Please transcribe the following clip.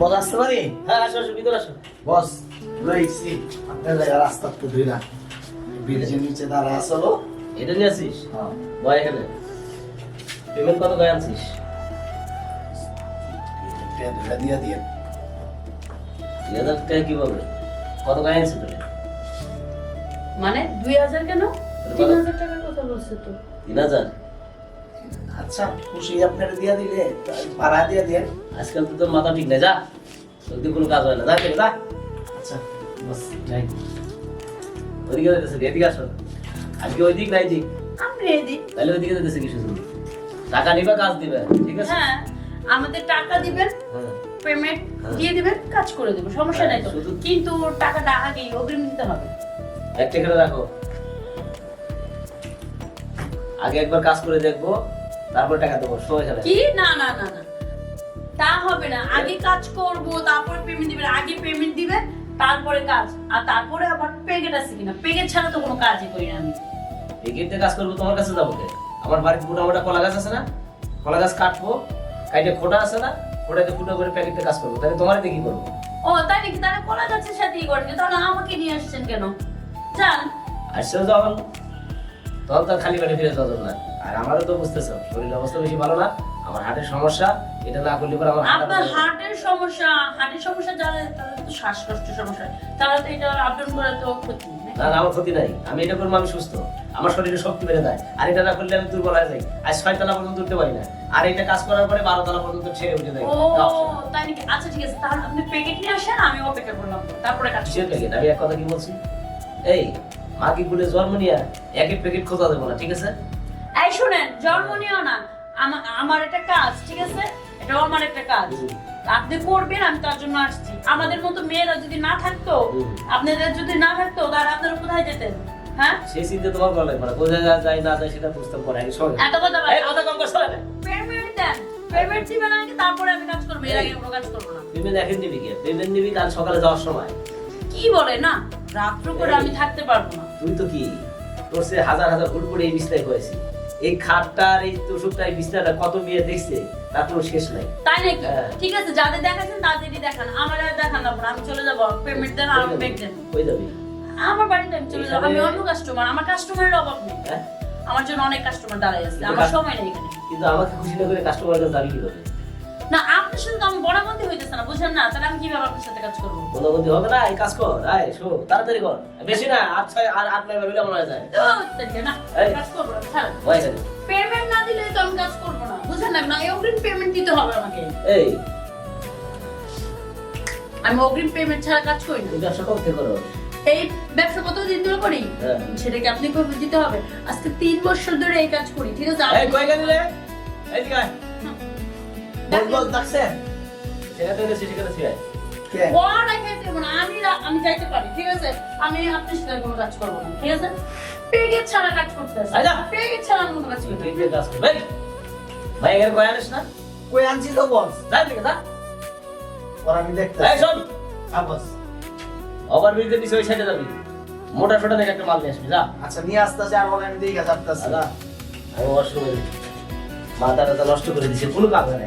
বস আসতে পারি? হ্যাঁ আসো আসো ভিতরে আসো। বস রয়েছি। আপনার জায়গা রাস্তা তো ধুই না। ব্রিজের নিচে দাঁড়ায় আসলো এটা নিয়ে আসিস? হ্যাঁ। বয় এখানে। পেমেন্ট কত করে আনছিস? দিয়ে দিয়ে। দুই হাজার টাকা কীভাবে? কত করে আনছিস তোরে মানে দুই হাজার কেন? তিন হাজার টাকার কথা বলছে তো। তিন হাজার? আচ্ছা খুশি আপনারা দিয়ে দিলে ভাড়া দিয়ে দিয়ে আজকাল তো তোর মাথা ঠিক নাই যা। তোর কোনো কাজ হয় না। যা যা। আচ্ছা। বস যাই। ওদিকে যেতেছে এদিকে আসো। আজকে ওই দিক নাই দিক আমি রেডি তাহলে ওইদিকে যেতেছে কিছু টাকা নিবে কাজ দিবে ঠিক আছে? হ্যাঁ আমাদের টাকা দিবেন হ্যাঁ। পেমেন্ট হ্যাঁ। দিয়ে দিবেন কাজ করে দেবো সমস্যা নাই তো। হ্যাঁ, কিন্তু টাকাটা আগেই অগ্রিম দিতে হবে। একটা করে রাখো। আগে একবার কাজ করে দেখব। তারপর টাকা দেবো সময় খেলে কি? না না না না। তা হবে না। আগে কাজ করব তারপরে পেমেন্ট দিবেন আগে পেমেন্ট দিবেন তারপরে কাজ। আর তারপরে আবার পেগেট আছে কিনা? পেগেট ছাড়া তো কোনো কাজই করি না আমি। এই গেটে কাজ করব তোমার কাছে যাব কে? আমার বাড়িতে মোটা মোটা কলা গাছ আছে না? কলা গাছ কাটবো কাইটে খোটা আছে না? খোটাতে ফুটো করে প্যাকেটে কাজ করব। তাহলে তোমার দেখি করব? ও তাই নাকি? তারা কলা গাছের সাথেই করেন তাহলে আমাকে নিয়ে আসছেন কেন? যান। আসছে যখন তখন তো আর খালি পেটে ফিরে যাওয়া না। আর আমারও তো বুঝতেছো শরীরের অবস্থা বেশি ভালো না আমার হার্টের সমস্যা এটা না করলে পরে আমার আপনার হার্টের সমস্যা হার্টের সমস্যা যারা তাদের তো শ্বাসকষ্ট সমস্যা তারা তো এটা আপডাউন করা তো ক্ষতি না? না আমার ক্ষতি নাই। আমি এটা করব আমি সুস্থ। আমার শরীরে শক্তি বেড়ে যায়। আর এটা না করলে আমি দুর্বল হয়ে যাই। আজ ছয় তলা পর্যন্ত উঠতে পারি না। আর এটা কাজ করার পরে বারো তলা পর্যন্ত ছেড়ে উঠে ও তাই নাকি? আচ্ছা ঠিক আছে তাহলে আপনি প্যাকেট নিয়ে আসেন আমি অপেক্ষা করলাম। তারপরে কাজ প্যাকেট আমি এক কথা কি বলছি? এই মাকে বলে জন্ম নিয়ে এক এক প্যাকেট খোঁজা দেবো না ঠিক আছে? এই শুনেন জন্ম নিও না। আমা- আমার একটা কাজ ঠিক আছে? এটাও আমার একটা কাজ। হুম। আপনি করবেন আমি তার জন্য আসছি। আমাদের মতো মেয়েরা যদি না থাকতো হুম। আপনাদের যদি না থাকতো তাহলে আপনারা কোথায় যেতেন? হ্যাঁ? সেই চিন্তা তোমার ভালো লাগবে না। কোথায় যা- যায় না যায় সেটা বুঝতে পারে। আগে সঙ্গে এত কথা এই কথা কম করছ পেমেন্ট দেন। পেমেন্ট দিবেন আগে তারপরে আমি কাজ করব। এর আগে কোনো কাজ করব না। পেমেন্ট এখন দিবি কি? পেমেন্ট দিবি কাল সকালে যাওয়ার সময়। কি বলে না? রাত্র করে আমি থাকতে পারব না। তুই তো কি? তোর সে হাজার হাজার ফুট করে এই বিছনায় হয়েছি। এই খাটটার এই তোষকটা এই বিছনাটা কত মেয়ে দেখছে তার কোনো শেষ নাই। তাই নাকি? হ্যাঁ। ঠিক আছে যাদের দেখাচ্ছেন তাদেরই দেখান। আমার আর দেখান না আমি চলে যাব। পেমেন্ট দেন আর ব্যাগ দেন। হয়ে যাবি। আমার বাড়িতে আমি চলে যাব। আমি অন্য কাস্টমার আমার কাস্টমারের অভাব নেই। হ্যাঁ? আমার জন্য অনেক কাস্টমার দাঁড়াই আছে। আমার সময় নেই এখানে। কিন্তু আমাকে খুশি না করে কাস্টমারের কাছে যাবি কি না আপনার সাথে তো আমি বড়াবন্দি হইতেছে না বুঝেন না? তাহলে আমি কীভাবে আপনার সাথে কাজ করব? বন্ধুবন্ধু হবে না? এই কাজ কর আয় শো তাড়াতাড়ি কর। বেশি না আট ছয় আর আট নয় ভাবিলে হয় যায়। ধুর, না এই। কাজ করব না ছাড়েন। হয় গেল পেমেন্ট না দিলে তো আমি কাজ করব না বুঝেন না? না অগ্রিম পেমেন্ট দিতে হবে আমাকে। এই। আমি অগ্রিম পেমেন্ট ছাড়া কাজ করি না। ব্যবসা করতে করো? এই ব্যবসা কত দিন ধরে করি? হ্যাঁ। সেটাকে আপনি দিতে হবে? আজকে তিন বছর ধরে এই কাজ করি ঠিক আছে? এই কয় গেলি রে? এই দিকে আয়। না আমি রা- আমি যাইতে পারি ঠিক আছে? আমি আপনার সাথে কোনো কাজ করব না ঠিক আছে? ছাড়া কাজ করতে আছে। আয় ছাড়া আমি কোনো কাজ করতে ভাই কয় আনিস না? কই আনছি তো বস যাই দিকে যা। ওর আমি দেখতে এই শোন। হ্যাঁ বস ওভার ব্রিজের নিচে ওই সাইডে যাবি। মোটা সোটা দেখে একটা মাল নিয়ে আসবি যা। আচ্ছা নিয়ে আসতেছে আর বলে আমি দেখে যাচ্ছি দাদা আমি সময় মাথাটা নষ্ট করে দিছে কোনো কাজ হয় না